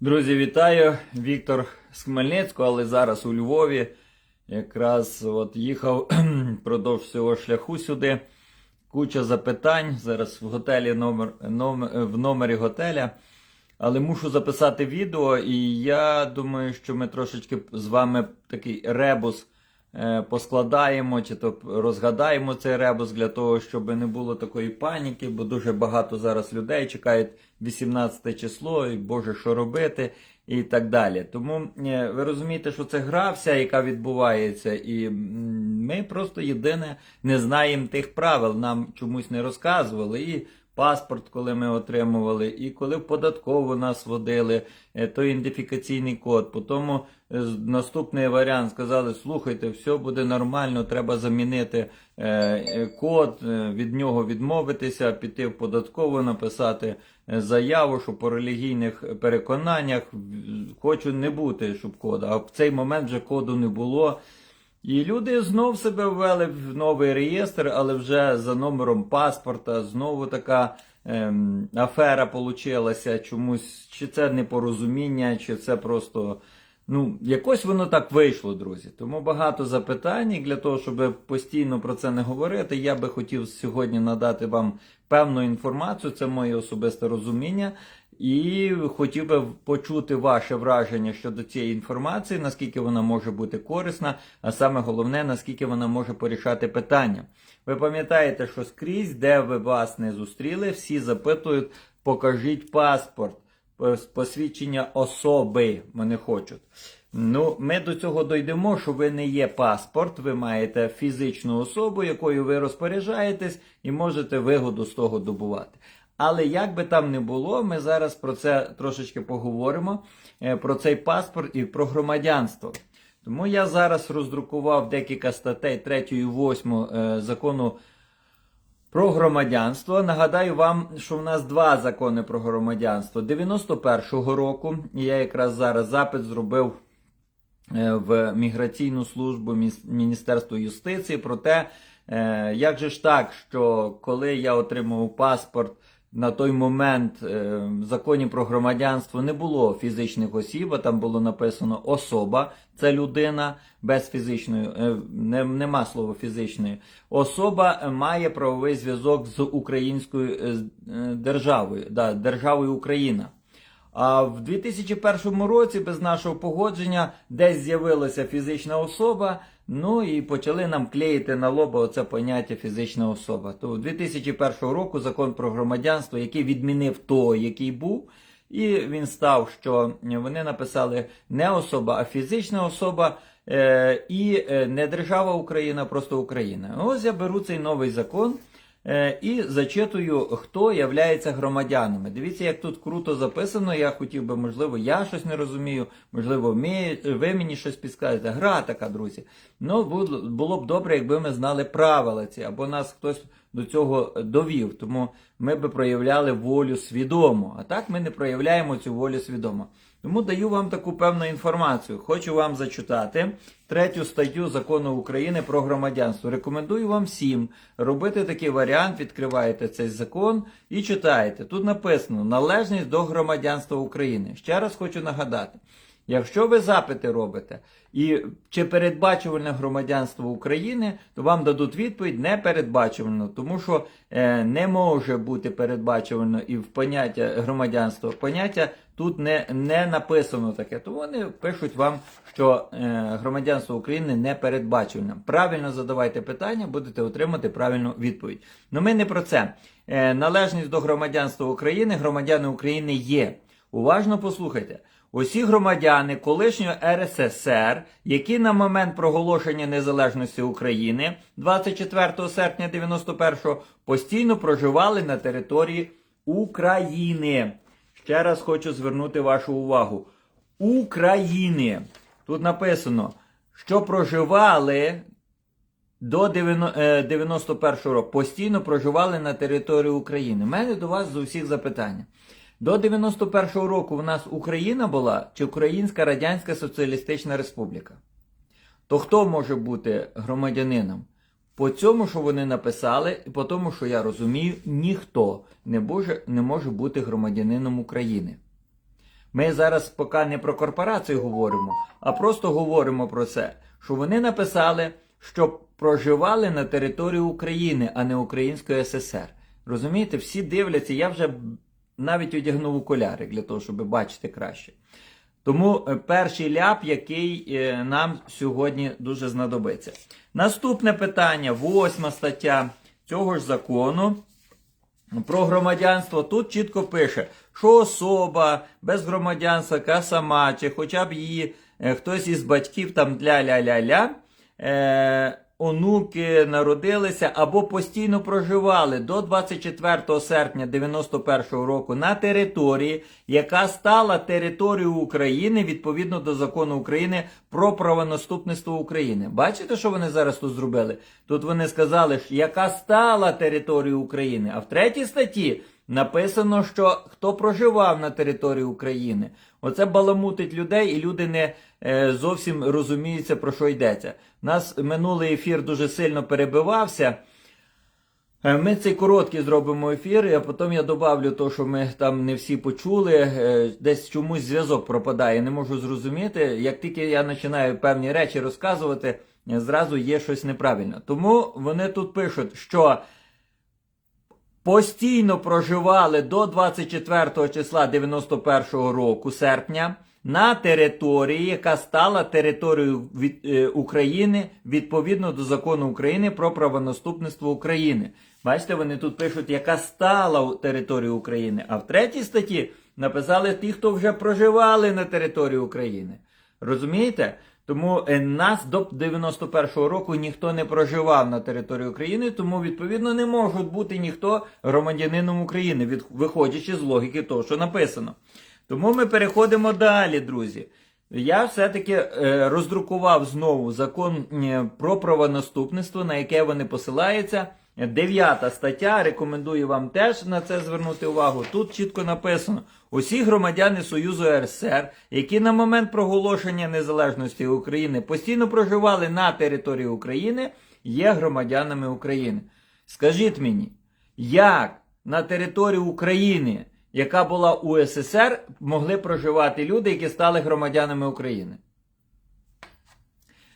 Друзі, вітаю! Віктор з Хмельницького, але зараз у Львові. Якраз от їхав впродовж всього шляху сюди. Куча запитань. Зараз в готелі номер, номер, в номері готеля. Але мушу записати відео, і я думаю, що ми трошечки з вами такий ребус поскладаємо, чи то розгадаємо цей ребус для того, щоб не було такої паніки, бо дуже багато зараз людей чекають 18 число, і Боже, що робити, і так далі. Тому е, ви розумієте, що це гра вся, яка відбувається, і ми просто єдине не знаємо тих правил, нам чомусь не розказували. І паспорт, коли ми отримували, і коли в податкову нас водили, е, той ідентифікаційний код. Потім е, наступний варіант сказали: слухайте, все буде нормально, треба замінити е, код, від нього відмовитися, піти в податкову, написати заяву, що по релігійних переконаннях хочу не бути, щоб кода. А в цей момент вже коду не було. І люди знов себе ввели в новий реєстр, але вже за номером паспорта. Знову така ем, афера получилася. Чомусь, чи це непорозуміння, чи це просто. Ну, якось воно так вийшло, друзі. Тому багато запитань. І для того, щоб постійно про це не говорити, я би хотів сьогодні надати вам певну інформацію. Це моє особисте розуміння. І хотів би почути ваше враження щодо цієї інформації, наскільки вона може бути корисна, а саме головне, наскільки вона може порішати питання. Ви пам'ятаєте, що скрізь, де ви вас не зустріли, всі запитують, покажіть паспорт, посвідчення особи вони хочуть. Ну, ми до цього дійдемо, що ви не є паспорт, ви маєте фізичну особу, якою ви розпоряджаєтесь, і можете вигоду з того добувати. Але як би там не було, ми зараз про це трошечки поговоримо, е, про цей паспорт і про громадянство. Тому я зараз роздрукував декілька статей 3 і 8 е, закону про громадянство. Нагадаю вам, що в нас два закони про громадянство 91-го року. Я якраз зараз запит зробив е, в міграційну службу Міністерства юстиції про те, е, як же ж так, що коли я отримав паспорт. На той момент е, в законі про громадянство не було фізичних осіб, а там було написано особа, це людина без фізичної, е, не, нема слова фізичної. Особа має правовий зв'язок з українською е, державою, да, державою Україна. А в 2001 році без нашого погодження десь з'явилася фізична особа. Ну і почали нам клеїти на лоба оце поняття фізична особа. То 2001 року закон про громадянство, який відмінив той, який був, і він став, що вони написали не особа, а фізична особа. е, І е, не держава Україна, просто Україна. Ось я беру цей новий закон. Е, І зачитую, хто являється громадянами. Дивіться, як тут круто записано. Я хотів би, можливо, я щось не розумію, можливо, ми, ви мені щось підскажете. Гра така, друзі. Ну, було б добре, якби ми знали правила ці, або нас хтось до цього довів. Тому ми би проявляли волю свідомо. А так ми не проявляємо цю волю свідомо. Тому даю вам таку певну інформацію. Хочу вам зачитати третю статтю закону України про громадянство. Рекомендую вам всім робити такий варіант. Відкриваєте цей закон і читаєте. Тут написано належність до громадянства України. Ще раз хочу нагадати. Якщо ви запити робите і чи передбачувальне громадянство України, то вам дадуть відповідь не передбачувально, тому що е, не може бути передбачувано і в поняття громадянства. Поняття тут не, не написано таке. То вони пишуть вам, що е, громадянство України не передбачуване. Правильно задавайте питання, будете отримати правильну відповідь. Ну ми не про це. Е, належність до громадянства України, громадяни України є. Уважно послухайте. Усі громадяни колишнього РССР, які на момент проголошення незалежності України 24 серпня 91-го постійно проживали на території України. Ще раз хочу звернути вашу увагу. України. Тут написано, що проживали до 91 року постійно проживали на території України. У мене до вас з усіх запитання. До 91-го року в нас Україна була чи Українська Радянська Соціалістична Республіка? То хто може бути громадянином? По цьому, що вони написали, і по тому, що я розумію, ніхто не може, не може бути громадянином України. Ми зараз поки не про корпорацію говоримо, а просто говоримо про це, що вони написали, що проживали на території України, а не Української ССР. Розумієте, всі дивляться, я вже навіть одягнув окуляри для того, щоб бачити краще. Тому е, перший ляп, який е, нам сьогодні дуже знадобиться. Наступне питання, восьма стаття цього ж закону про громадянство. Тут чітко пише, що особа без громадянства, яка сама, чи хоча б її е, хтось із батьків там ля-ля-ля-ля, е, онуки народилися або постійно проживали до 24 серпня 91 року на території, яка стала територією України відповідно до закону України про правонаступництво України. Бачите, що вони зараз тут зробили? Тут вони сказали, яка стала територією України, а в третій статті. Написано, що хто проживав на території України. Оце баламутить людей, і люди не е, зовсім розуміються, про що йдеться. Нас минулий ефір дуже сильно перебивався. Е, Ми цей короткий зробимо ефір, а потім я добавлю то, що ми там не всі почули. Е, Десь чомусь зв'язок пропадає, не можу зрозуміти. Як тільки я починаю певні речі розказувати, е, зразу є щось неправильно. Тому вони тут пишуть, що постійно проживали до 24 числа 91 року серпня на території, яка стала територією від, е, України відповідно до закону України про правонаступництво України. Бачите, вони тут пишуть, яка стала територією України. А в третій статті написали ті, хто вже проживали на території України. Розумієте? Тому е, нас до 91-го року ніхто не проживав на території України, тому відповідно не можуть бути ніхто громадянином України, від, виходячи з логіки того, що написано. Тому ми переходимо далі, друзі. Я все-таки е, роздрукував знову закон е, про правонаступництво, на яке вони посилаються. Дев'ята стаття, рекомендую вам теж на це звернути увагу. Тут чітко написано: усі громадяни Союзу РСР, які на момент проголошення незалежності України постійно проживали на території України, є громадянами України. Скажіть мені, як на території України, яка була у СССР, могли проживати люди, які стали громадянами України?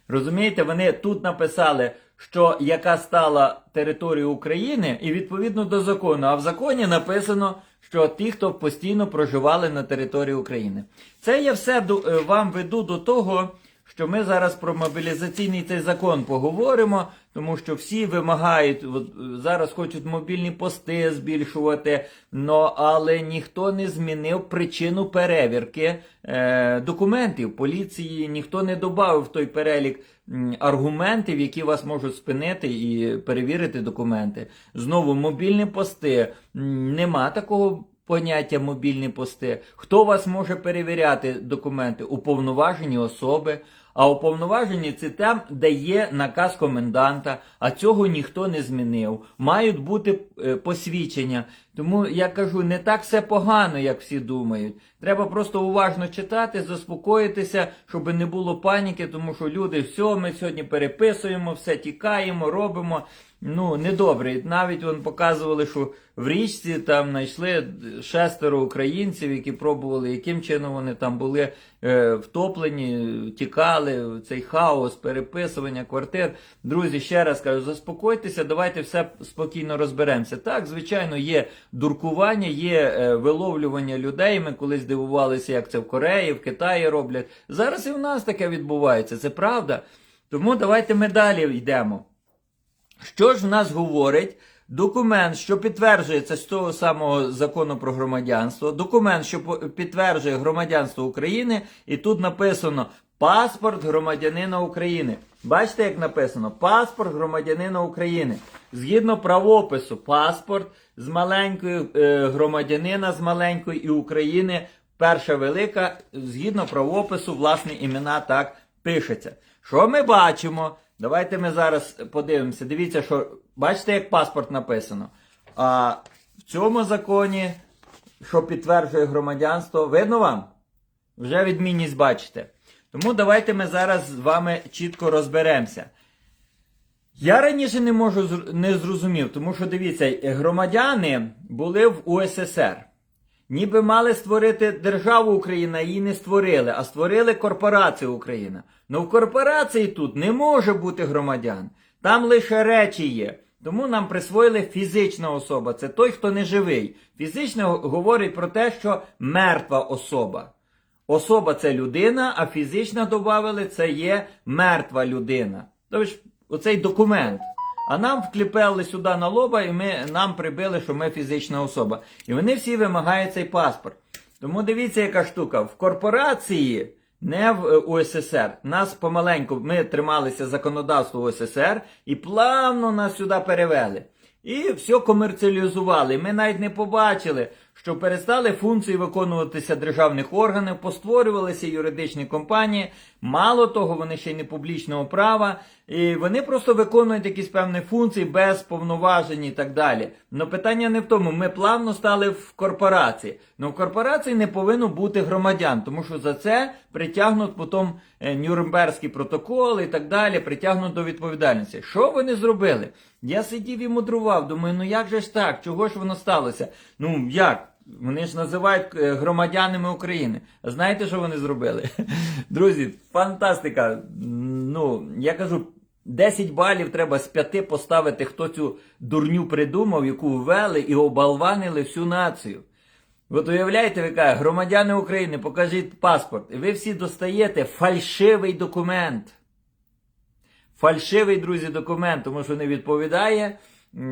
Розумієте, вони тут написали, що яка стала територією України, і відповідно до закону. А в законі написано, що ті, хто постійно проживали на території України. Це я все е, вам веду до того, що ми зараз про мобілізаційний цей закон поговоримо, тому що всі вимагають, от, е, зараз хочуть мобільні пости збільшувати, но, але ніхто не змінив причину перевірки е, документів поліції, ніхто не додав в той перелік аргументів, які вас можуть спинити і перевірити документи. Знову мобільні пости. Нема такого поняття мобільні пости. Хто вас може перевіряти документи? Уповноважені особи. А уповноважені це там, де є наказ коменданта, а цього ніхто не змінив. Мають бути е, посвідчення. Тому я кажу, не так все погано, як всі думають. Треба просто уважно читати, заспокоїтися, щоб не було паніки, тому що люди, все, ми сьогодні переписуємо, все тікаємо, робимо. Ну, недобре. Навіть вон показували, що в річці там знайшли шестеро українців, які пробували, яким чином вони там були е, втоплені, тікали, цей хаос, переписування квартир. Друзі, ще раз кажу, заспокойтеся, давайте все спокійно розберемося. Так, звичайно, є дуркування, є е, виловлювання людей. Ми колись дивувалися, як це в Кореї, в Китаї роблять. Зараз і в нас таке відбувається, це правда. Тому давайте ми далі йдемо. Що ж в нас говорить документ, що підтверджується з того самого закону про громадянство, документ, що підтверджує громадянство України, і тут написано паспорт громадянина України. Бачите, як написано? Паспорт громадянина України. Згідно правопису, паспорт з маленькою е, громадянина з маленької і України. Перша велика, згідно правопису, власне імена так пишеться. Що ми бачимо? Давайте ми зараз подивимося. Дивіться, що бачите, як паспорт написано. А в цьому законі, що підтверджує громадянство, видно вам? Вже відмінність бачите. Тому давайте ми зараз з вами чітко розберемося. Я раніше не можу не зрозумів, тому що дивіться, громадяни були в УССР. Ніби мали створити державу Україна, її не створили, а створили корпорацію Україна. Ну в корпорації тут не може бути громадян. Там лише речі є. Тому нам присвоїли фізична особа. Це той, хто не живий. Фізично говорить про те, що мертва особа. Особа це людина, а фізична додавали це є мертва людина. Тобто, оцей документ. А нам вкліпели сюди на лоба, і ми, нам прибили, що ми фізична особа. І вони всі вимагають цей паспорт. Тому дивіться, яка штука. В корпорації, не в е, УССР, нас помаленьку, ми трималися законодавства УССР і плавно нас сюди перевели. І все комерціалізували. Ми навіть не побачили, що перестали функції виконуватися державних органів, постворювалися юридичні компанії. Мало того, вони ще й не публічного права, і вони просто виконують якісь певні функції без повноважень і так далі. Но питання не в тому. Ми плавно стали в корпорації. Но в корпорації не повинно бути громадян, тому що за це притягнуть потім е, Нюрнберзький протокол і так далі, притягнуть до відповідальності. Що вони зробили? Я сидів і мудрував, думаю, ну як же ж так? Чого ж воно сталося? Ну як? Вони ж називають е, громадянами України. Знаєте, що вони зробили? Друзі, фантастика. Ну, я кажу, 10 балів треба з 5 поставити, хто цю дурню придумав, яку ввели і обалванили всю націю. От уявляєте, ви кажете, громадяни України, покажіть паспорт. І ви всі достаєте фальшивий документ. Фальшивий, друзі, документ, тому що не відповідає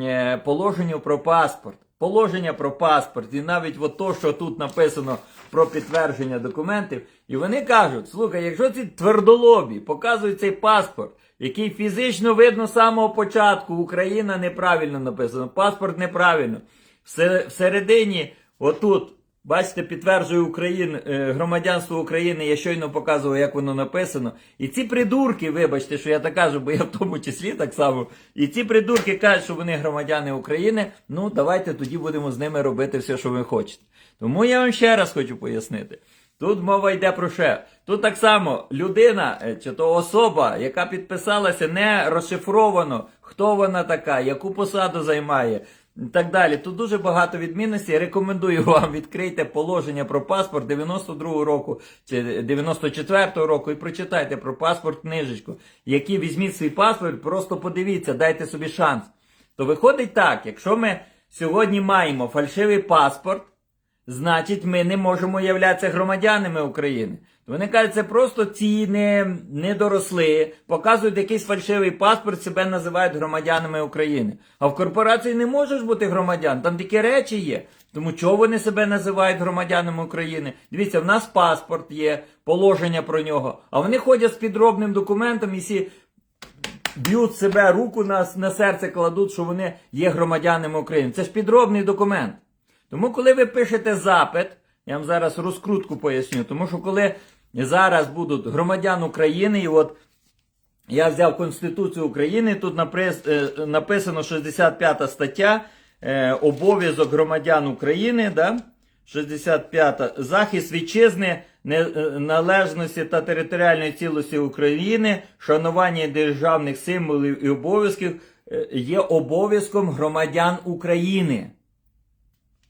е, положенню про паспорт. Положення про паспорт, і навіть от то, що тут написано про підтвердження документів, і вони кажуть: слухай, якщо ці твердолобі показують цей паспорт, який фізично видно з самого початку, Україна неправильно написано, паспорт неправильно. Все- Всередині, отут, бачите, підтверджує Україн, е, громадянство України, я щойно показував, як воно написано. І ці придурки, вибачте, що я так кажу, бо я в тому числі так само. І ці придурки кажуть, що вони громадяни України. Ну, давайте тоді будемо з ними робити все, що ви хочете. Тому я вам ще раз хочу пояснити. Тут мова йде про що? Тут так само людина е, чи то особа, яка підписалася, не розшифровано, хто вона така, яку посаду займає. І Так далі. Тут дуже багато відмінностей. Рекомендую вам відкрийте положення про паспорт 92-го року чи 94-го року і прочитайте про паспорт книжечку. Які візьміть свій паспорт, просто подивіться, дайте собі шанс. То виходить так, якщо ми сьогодні маємо фальшивий паспорт, значить ми не можемо являтися громадянами України. Вони кажуть, це просто ці не, не доросли, показують якийсь фальшивий паспорт, себе називають громадянами України. А в корпорації не можеш бути громадян, там такі речі є. Тому чого вони себе називають громадянами України? Дивіться, в нас паспорт є, положення про нього, а вони ходять з підробним документом і всі б'ють себе руку на, на серце кладуть, що вони є громадянами України. Це ж підробний документ. Тому, коли ви пишете запит, я вам зараз розкрутку поясню, тому що коли зараз будуть громадян України, і от я взяв Конституцію України, тут е, написано 65 стаття, е, обов'язок громадян України, да? 65 захист вітчизни, е, належності та територіальної цілості України, шанування державних символів і обов'язків є обов'язком громадян України.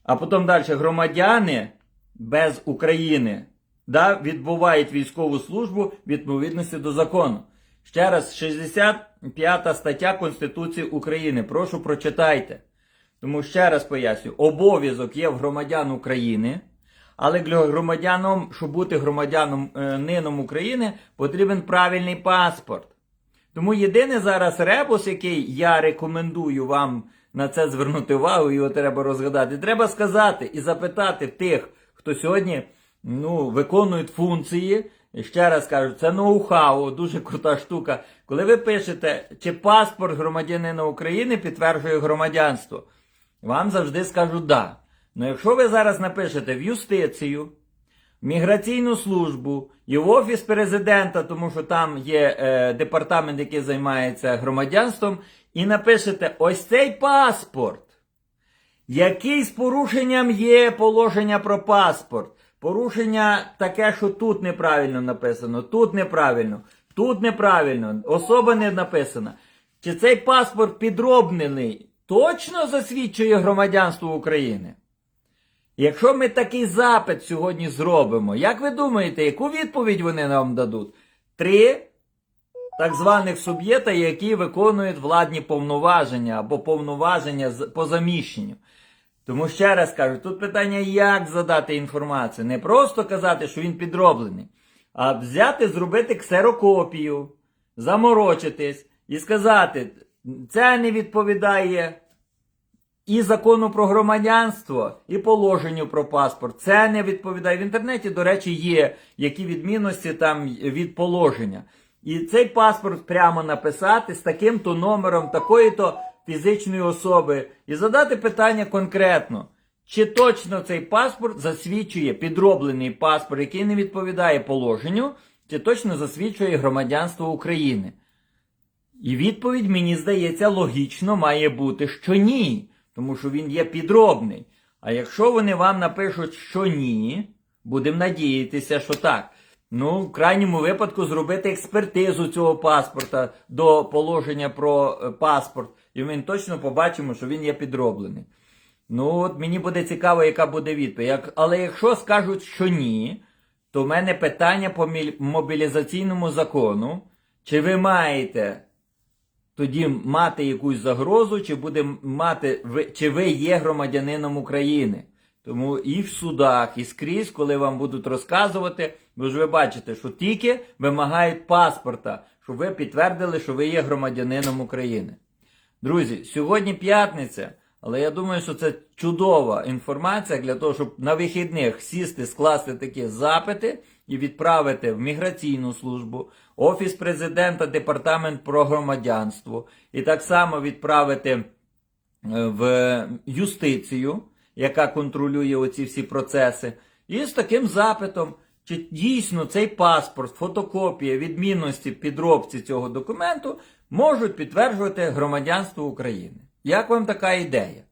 А потім далі громадяни без України да, відбувають військову службу відповідності до закону. Ще раз, 65 стаття Конституції України. Прошу прочитайте. Тому ще раз поясню, обов'язок є в громадян України, але для громадянам, щоб бути громадянином України, потрібен правильний паспорт. Тому єдине зараз ребус, який я рекомендую вам на це звернути увагу, його треба розгадати. Треба сказати і запитати тих, хто сьогодні ну, виконують функції. І ще раз кажу, це ноу-хау, дуже крута штука. Коли ви пишете, чи паспорт громадянина України підтверджує громадянство, вам завжди скажуть да. Ну якщо ви зараз напишете в юстицію, міграційну службу і в офіс президента, тому що там є е, департамент, який займається громадянством, і напишете ось цей паспорт, який з порушенням є положення про паспорт. Порушення таке, що тут неправильно написано, тут неправильно, тут неправильно, особа не написана. Чи цей паспорт підробнений точно засвідчує громадянство України? Якщо ми такий запит сьогодні зробимо, як ви думаєте, яку відповідь вони нам дадуть? Три так званих суб'єкта, які виконують владні повноваження або повноваження по заміщенню. Тому ще раз кажу, тут питання, як задати інформацію. Не просто казати, що він підроблений, а взяти, зробити ксерокопію, заморочитись і сказати, це не відповідає і закону про громадянство, і положенню про паспорт. Це не відповідає. В інтернеті, до речі, є які відмінності там від положення. І цей паспорт прямо написати з таким-то номером, такої-то фізичної особи, і задати питання конкретно. Чи точно цей паспорт засвідчує підроблений паспорт, який не відповідає положенню, чи точно засвідчує громадянство України? І відповідь, мені здається, логічно має бути, що ні, тому що він є підробний. А якщо вони вам напишуть, що ні, будемо надіятися, що так. Ну, в крайньому випадку зробити експертизу цього паспорта до положення про е, паспорт, і ми точно побачимо, що він є підроблений. Ну, от мені буде цікаво, яка буде відповідь. Як, але якщо скажуть, що ні, то в мене питання по мобілізаційному закону. Чи ви маєте тоді мати якусь загрозу, чи буде мати чи ви є громадянином України? Тому і в судах, і скрізь, коли вам будуть розказувати, ви ж ви бачите, що тільки вимагають паспорта, щоб ви підтвердили, що ви є громадянином України. Друзі, сьогодні п'ятниця, але я думаю, що це чудова інформація для того, щоб на вихідних сісти, скласти такі запити і відправити в міграційну службу, офіс президента, департамент про громадянство, і так само відправити е, в юстицію, яка контролює оці всі процеси, і з таким запитом, чи дійсно цей паспорт, фотокопія відмінності підробці цього документу можуть підтверджувати громадянство України. Як вам така ідея?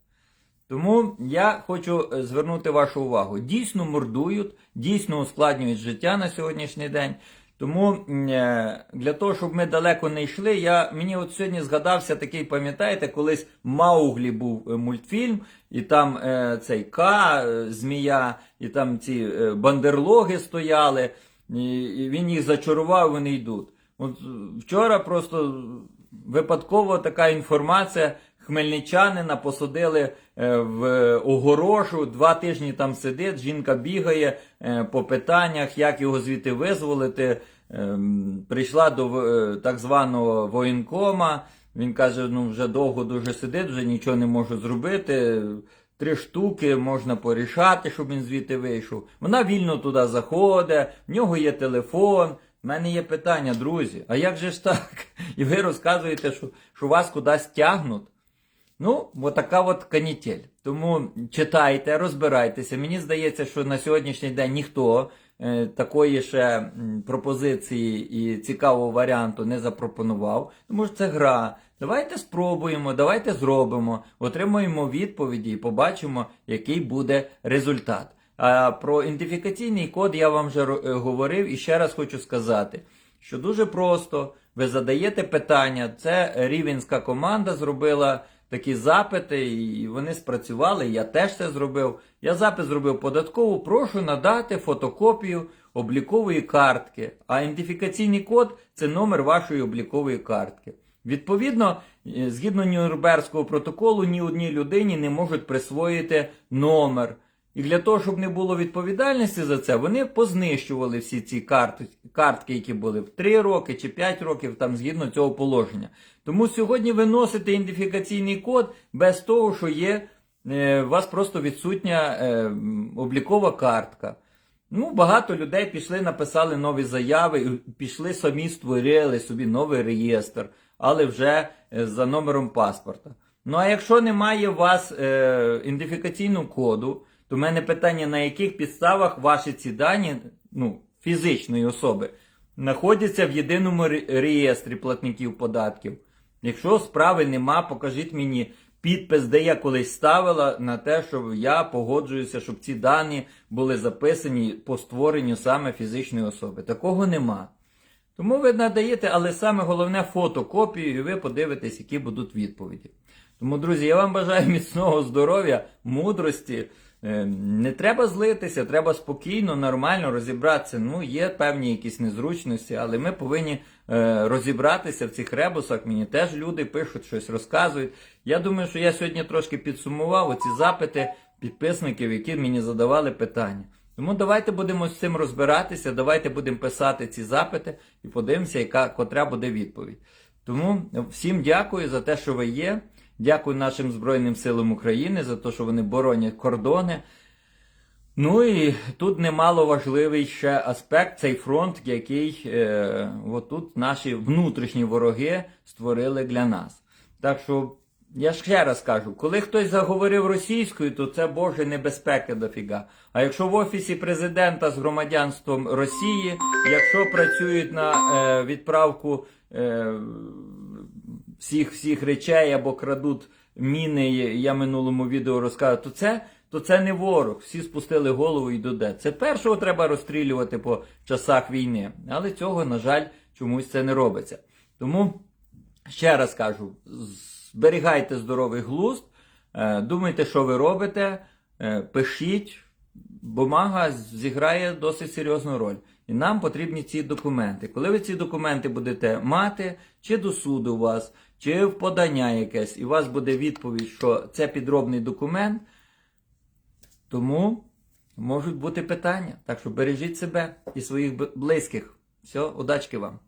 Тому я хочу е, звернути вашу увагу. Дійсно мордують, дійсно ускладнюють життя на сьогоднішній день. Тому е, для того, щоб ми далеко не йшли, я, мені от сьогодні згадався такий, пам'ятаєте, колись Мауглі був е, мультфільм, і там е, цей К, змія, і там ці бандерлоги стояли, і, і він їх зачарував, вони йдуть. От вчора просто випадково така інформація. Хмельничанина посадили е, в огорошу, два тижні там сидить, жінка бігає е, по питаннях, як його звідти визволити. Ем, Прийшла до е, так званого воєнкома. Він каже: ну вже довго дуже сидить, вже нічого не можу зробити. Три штуки можна порішати, щоб він звідти вийшов. Вона вільно туди заходить, в нього є телефон. У мене є питання, друзі. А як же ж так? І ви розказуєте, що, що вас кудись тягнуть? Ну, от така от канітель. Тому читайте, розбирайтеся. Мені здається, що на сьогоднішній день ніхто е, такої ще пропозиції і цікавого варіанту не запропонував. Тому що це гра. Давайте спробуємо, давайте зробимо, отримаємо відповіді і побачимо, який буде результат. А про ідентифікаційний код я вам вже е, говорив і ще раз хочу сказати, що дуже просто ви задаєте питання. Це рівенська команда зробила такі запити, і вони спрацювали. Я теж це зробив. Я запит зробив податкову. Прошу надати фотокопію облікової картки. А ідентифікаційний код це номер вашої облікової картки. Відповідно, е, згідно Нюрнберзького протоколу, ні одній людині не можуть присвоїти номер. І для того, щоб не було відповідальності за це, вони познищували всі ці карти, картки, які були в 3 роки чи 5 років, там згідно цього положення. Тому сьогодні ви носите ідентифікаційний код без того, що є е, у вас просто відсутня е, облікова картка. Ну, багато людей пішли, написали нові заяви, пішли самі створили собі новий реєстр, але вже е, за номером паспорта. Ну а якщо немає у вас е, ідентифікаційного коду, то в мене питання, на яких підставах ваші ці дані, ну, фізичної особи, знаходяться в єдиному реєстрі платників податків. Якщо справи нема, покажіть мені підпис, де я колись ставила на те, що я погоджуюся, щоб ці дані були записані по створенню саме фізичної особи. Такого нема. Тому ви надаєте, але саме головне фотокопію, і ви подивитесь, які будуть відповіді. Тому, друзі, я вам бажаю міцного здоров'я, мудрості, Не треба злитися, треба спокійно, нормально розібратися. Ну, є певні якісь незручності, але ми повинні е, розібратися в цих ребусах. Мені теж люди пишуть, щось розказують. Я думаю, що я сьогодні трошки підсумував оці запити підписників, які мені задавали питання. Тому давайте будемо з цим розбиратися, давайте будемо писати ці запити і подивимося, яка котра буде відповідь. Тому всім дякую за те, що ви є. Дякую нашим Збройним силам України за те, що вони боронять кордони. Ну і тут немало важливий ще аспект цей фронт, який е, отут наші внутрішні вороги створили для нас. Так що я ще раз кажу, коли хтось заговорив російською, то це Боже небезпека дофіга. А якщо в офісі президента з громадянством Росії, якщо працюють на е, відправку е, всіх, всіх речей або крадуть міни, я минулому відео розказував, то це, то це не ворог. Всі спустили голову і доде. Це першого треба розстрілювати по часах війни. Але цього, на жаль, чомусь це не робиться. Тому ще раз кажу: зберігайте здоровий глузд, е, думайте, що ви робите, е, пишіть. Бумага зіграє досить серйозну роль. І нам потрібні ці документи. Коли ви ці документи будете мати, чи до суду вас, чи в подання якесь, і у вас буде відповідь, що це підробний документ, тому можуть бути питання. Так що бережіть себе і своїх близьких. Все, удачки вам!